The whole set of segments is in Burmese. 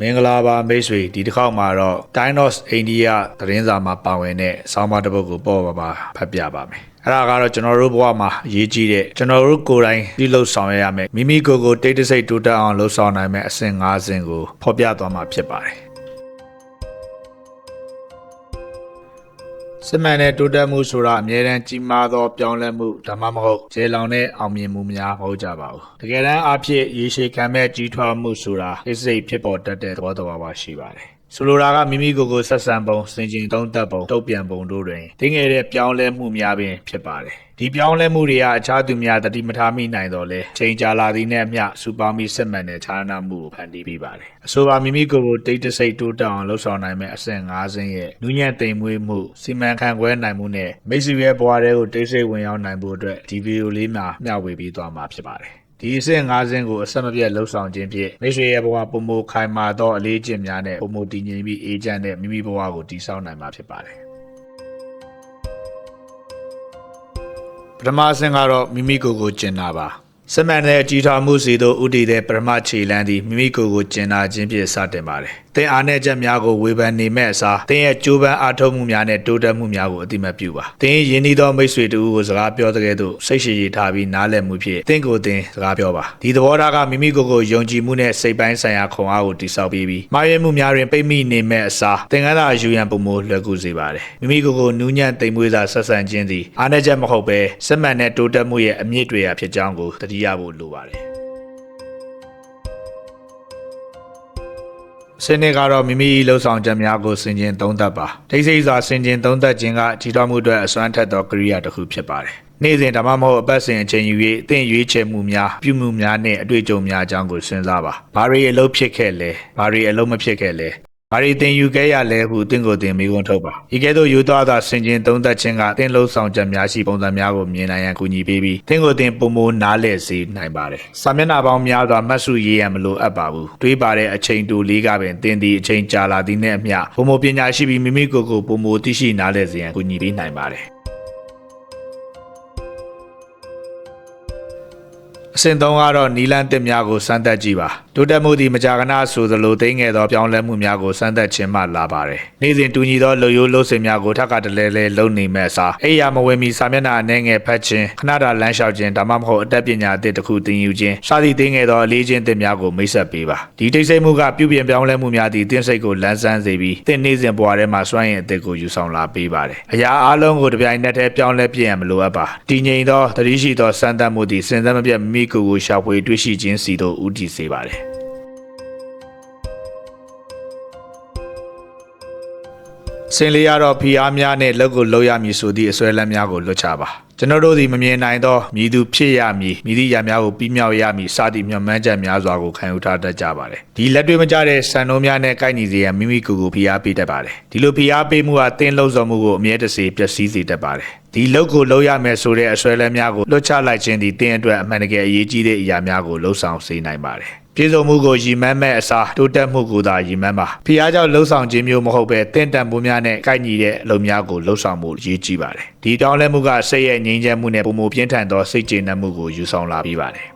မင်္ဂလာပါမိတ်ဆွေဒီတစ်ခေါက်မှာတော့ Dinos India သတင်းစာမှာပါဝင်တဲ့ဆောင်းပါးတစ်ပုဒ်ကိုပေါ့ပါပါဖတ်ပြပါမယ်အဲ့ဒါကတော့ကျွန်တော်တို့ဘဝမှာအရေးကြီးတဲ့ကျွန်တော်တို့ကိုယ်တိုင်ပြုလုပ်ဆောင်ရရမယ်မိမိကိုယ်ကိုတိတ်တဆိတ်တိုးတက်အောင်လှုပ်ဆောင်နိုင်မယ့်အဆင့်၅ဆင့်ကိုဖော်ပြသွားမှာဖြစ်ပါတယ် စစ်မှန်တဲ့တိုးတက်မှုဆိုတာအမြဲတမ်းကြီးမားသောပြောင်းလဲမှုဒါမှမဟုတ်ကျေလောင်တဲ့အောင်မြင်မှုများမဟုတ်ကြပါဘူးတကယ်တမ်းအဖြစ်ရေရှည်ခံမဲ့ကြီးထွားမှုဆိုတာစိတ်စိတ်ဖြစ်ပေါ်တတ်တဲ့သဘောတရားပါရှိပါတယ် ဆိုလိုတာကမိမိကိုယ်ကိုဆက်ဆံပုံစင်ကျင်သုံးသက်ပုံတုတ်ပြန်ပုံတို့တွင်တင်းငယ်တဲ့ပြောင်းလဲမှုများပင်ဖြစ်ပါတယ်ဒီပြောင်းလဲမှုတွေကအခြားသူများတတိမထားမိနိုင်တော့လဲချိန်ကြာလာသည်နဲ့အမျှစူပေါင်းပြီးစစ်မှန်တဲ့ခြားနာမှုကိုဖန်တီးပေးပါတယ်အဆိုပါမိမိကိုယ်ကိုတိတ်တဆိတ်တိုးတက်အောင်လှုပ်ဆောင်နိုင်မဲ့အဆင့်၅ဆင့်ရဲ့နူးညံ့သိမ်မွေးမှုစီမံခန့်ခွဲနိုင်မှုနဲ့မိတ်ဆွေရဲ့ဘဝတွေကိုတိတ်ဆိတ်ဝင်ရောက်နိုင်ဖို့အတွက်ဒီဗီဒီယိုလေးမှာမျှဝေပေးသွားမှာဖြစ်ပါတယ် ဒီအဆင့်၅ဆင့်ကိုအဆက်မပြတ်လှုပ်ဆောင်ခြင်းဖြင့်မိတ်ဆွေရဲ့ဘဝပုံမခိုင်မာသောအလေးအကျင့်များနဲ့ပုံမတည်ငြိမ်ပြီးအေးချမ်းတဲ့မိမိဘဝကိုတည်ဆောက်နိုင်မှာဖြစ်ပါတယ်ပထမအဆင့်ကတော့မိမိကိုယ်ကိုကျင်နာပါစမန်တဲ့အကြီးထွားမှုစီတို့ဥတည်တဲ့ပထမခြေလမ်းသည်မိမိကိုယ်ကိုကျင်နာခြင်းဖြင့်စတင်ပါတယ်။သင်အားနည်းချက်များကိုဝေဖန်နေမဲ့အစားသင်ရဲ့ကြိုးပမ်းအားထုတ်မှုများနဲ့တိုးတက်မှုများကိုအတိမတ်ပြုပါ။သင်ရင်းနှီးသောမိတ်ဆွေတူကိုစကားပြောတဲ့ကဲ့သို့စိတ်ရှိရထားပြီးနားလည်မှုဖြင့်သင်ကိုယ်သင်စကားပြောပါ။ဒီသဘောထားကမိမိကိုယ်ကိုယုံကြည်မှုနဲ့စိတ်ပိုင်းဆိုင်ရာခွန်အားကိုတည်ဆောက်ပြီးပြီးမှားယွင်းမှုများတွင်ပိတ်မိနေမဲ့အစားသင်္ကန်းသာအယူရန်ပုံမလွယ်ကူစေပါတယ်။မိမိကိုယ်ကိုနူးညံ့သိမ်မွေးစွာဆက်ဆံခြင်းသည်အားနည်းချက်မဟုတ်ဘဲစက်မှန်တဲ့တိုးတက်မှုရဲ့အမြင့်တွေရာဖြစ်ကြောင်းကိုသတိရဖို့လိုပါတယ်။ စနစ်ကတော့မိမိလှုပ်ဆောင်ချက်များကိုဆင်ခြင်သုံးသပ်ပါဒိတ်ဆိတ်စွာဆင်ခြင်သုံးသပ်ခြင်းကကြီးထွားမှုအတွက်အစွမ်းထက်သောကရိယာတစ်ခုဖြစ်ပါတယ်နေ့စဉ်ဓမ္မမဟုတ်အပတ်စဉ်အချိန်ယူ၍အသင်ရွေးချယ်မှုများပြုမှုများနဲ့အတွေ့အကြုံများအကြောင်းကိုစဉ်းစားပါဘာတွေအလုပ်ဖြစ်ခဲ့လဲဘာတွေအလုပ်မဖြစ်ခဲ့လဲ ဘာတွေသင်ယူခဲ့ရလဲဟုသင်ကိုယ်သင်မိခွန်းထုတ်ပါဤကဲ့သို့ယူသွားသောဆင်ခြင်သုံးသပ်ခြင်းကသင်လှုပ်ဆောင်ချက်များရှိပုံစံများကိုမြင်နိုင်ရန်ကူညီပေးပြီးသင်ကိုယ်သင်ပုံမိုးနားလည်စေနိုင်ပါတယ်စာမျက်နှာပေါင်းများစွာမှတ်စုရေးရန်မလိုအပ်ပါဘူးတွေးပါတဲ့အချိန်တူလေးကပင်သင်သည်အချိန်ကြာလာသည်နှင့်အမျှပုံမိုးပညာရှိပြီးမိမိကိုယ်ကိုပုံမိုးသိရှိနားလည်စေရန်ကူညီပေးနိုင်ပါတယ် အဆင့်3ကတော့နီလန်းတစ်များကိုစမ်းသပ်ကြည့်ပါတိုးတက်မှုသည်မကြာခဏဆိုသလိုသိငယ်သောပြောင်းလဲမှုများကိုစမ်းသပ်ခြင်းမှလာပါတယ်နေ့စဉ်တူညီသောလူရိုးလှုပ်စင်များကိုထပ်ကတလဲလဲလုံနေမဲ့အစားအိယာမဝင်မီစာမျက်နှာအနေငယ်ဖတ်ခြင်းခဏတာလမ်းလျှောက်ခြင်းဒါမှမဟုတ်အတတ်ပညာအသစ်တစ်ခုသင်ယူခြင်းစသည့်သိငယ်သောအလေးချင်းသစ်များကိုမိတ်ဆက်ပေးပါဒီတိတ်ဆိတ်မှုကပြုပြင်ပြောင်းလဲမှုများသည့်သင်စိတ်ကိုလန်းဆန်းစေပြီးသင်နေ့စဉ်ဘဝထဲမှာစွမ်းရည်အသစ်ကိုယူဆောင်လာပေးပါတယ်အရာအလုံးကိုတပြိုင်နက်တည်းပြောင်းလဲပြည့်ရန်မလိုအပ်ပါတည်ငြိမ်သောတတိရှိသောစမ်းသပ်မှုသည်စဉ်ဆက်မပြတ်မိမိကိုယ်ကိုရှာဖွေတွေ့ရှိခြင်းစီသို့ဦးတည်စေပါတယ်စင်လေးရတော့ဖီအားများနဲ့လက်ကိုလှုပ်ရမည်ဆိုသည့်အစွဲလမ်းများကိုလွတ်ချပါ ကျွန်တော်တို့သည်မမြင်နိုင်သောမြည်သူဖြစ်ရမည်မြည်သည့်ရများကိုပြီးမြောက်ရမည်စသည့်မျှော်မှန်းချက်များစွာကိုခံယူထားတတ်ကြပါတယ်ဒီလက်တွေ့မကျတဲ့စံနှုန်းများနဲ့ကိုက်ညီစေရန်မိမိကိုယ်ကိုဖီအားပေးတတ်ပါတယ်ဒီလိုဖီအားပေးမှုဟာတင်းလှုပ်ဆောင်မှုကိုအမြဲတစေပျက်စီးစေတတ်ပါတယ်ဒီလောက်ကိုလှုပ်ရမယ်ဆိုတဲ့အစွဲလမ်းများကိုလွတ်ချလိုက်ခြင်းသည်တင်းအတွက်အမှန်တကယ်အရေးကြီးတဲ့အရာများကိုလှုပ်ဆောင်စေနိုင်ပါတယ် ပြည်စုံမှုကိုရည်မှန်းမဲ့အစားတိုးတက်မှုကိုသာရည်မှန်းပါဖီအားကြောင့်လှုပ်ဆောင်ခြင်းမျိုးမဟုတ်ပဲတင့်တန်မှုများနဲ့ကိုက်ညီတဲ့အလုပ်များကိုလှုပ်ဆောင်မှုရည်ကြီးပါတယ်ဒီတောင်းလဲမှုကစိတ်ရဲ့ငြိမ်းချမ်းမှုနဲ့ပုံမပြင်းထန်သောစိတ်ကျေနပ်မှုကိုယူဆောင်လာပြီးပါတယ်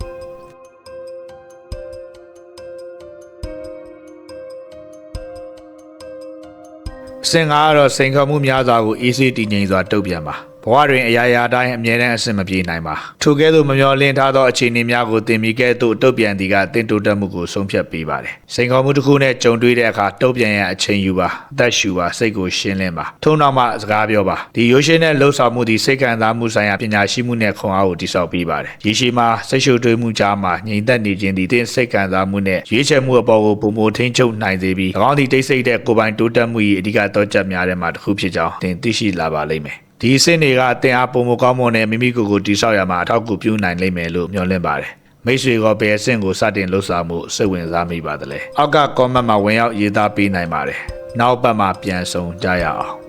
စင်ကားကတော့စိန်ခေါ်မှုများစွာကိုအေးဆေးတည်ငြိမ်စွာတုံ့ပြန်ပါ ဘဝတွင်အရာရာတိုင်းအမြဲတမ်းအဆင်မပြေနိုင်ပါထိုကဲ့သို့မမျှော်လင့်ထားသောအခြေအနေများကိုသင်မိကဲ့သို့တုံ့ပြန်သည်ကတင်တိုးတက်မှုကိုဆုံးဖြတ်ပေးပါတယ်စိန်ခေါ်မှုတစ်ခုနဲ့ကြုံတွေ့တဲ့အခါတုံ့ပြန်ရန်အချိန်ယူပါအသက်ရှူပါစိတ်ကိုရှင်းလင်းပါထုံနောက်မှစကားပြောပါဒီရိုးရှင်းတဲ့လှုပ်ဆောင်မှုသည်စိတ်ခံစားမှုဆိုင်ရာပညာရှိမှုနဲ့ခွန်အားကိုတိစောက်ပေးပါတယ်ရေရှည်မှာစိတ်ရှုပ်ထွေးမှုကြားမှာငြိမ်သက်နေခြင်းသည်တင်စိတ်ခံစားမှုနဲ့ရွေးချယ်မှုအပေါ်ကိုပုံမထိန်ချုပ်နိုင်စေပြီး၎င်းသည်တိတ်ဆိတ်တဲ့ကိုယ်ပိုင်တိုးတက်မှု၏အဓိကတော့ချက်များထဲမှတစ်ခုဖြစ်ကြောင်းသင်သိရှိလာပါလိမ့်မယ် ဒီအဆင့်တွေကတင်အားပုံမကောင်းမွန်တဲ့မိမိကိုယ်ကိုတိဆောက်ရမှာအထောက်အကူပြုနိုင်လိမ့်မယ်လို့မျှော်လင့်ပါတယ်မိတ်ဆွေကဘယ်အဆင့်ကိုစတင်လှုပ်ဆောင်မှုစိတ်ဝင်စားမိပါသလဲအောက်က comment မှာဝင်ရောက်ရေးသားပေးနိုင်ပါတယ်နောက်ပတ်မှာပြန်ဆုံကြရအောင်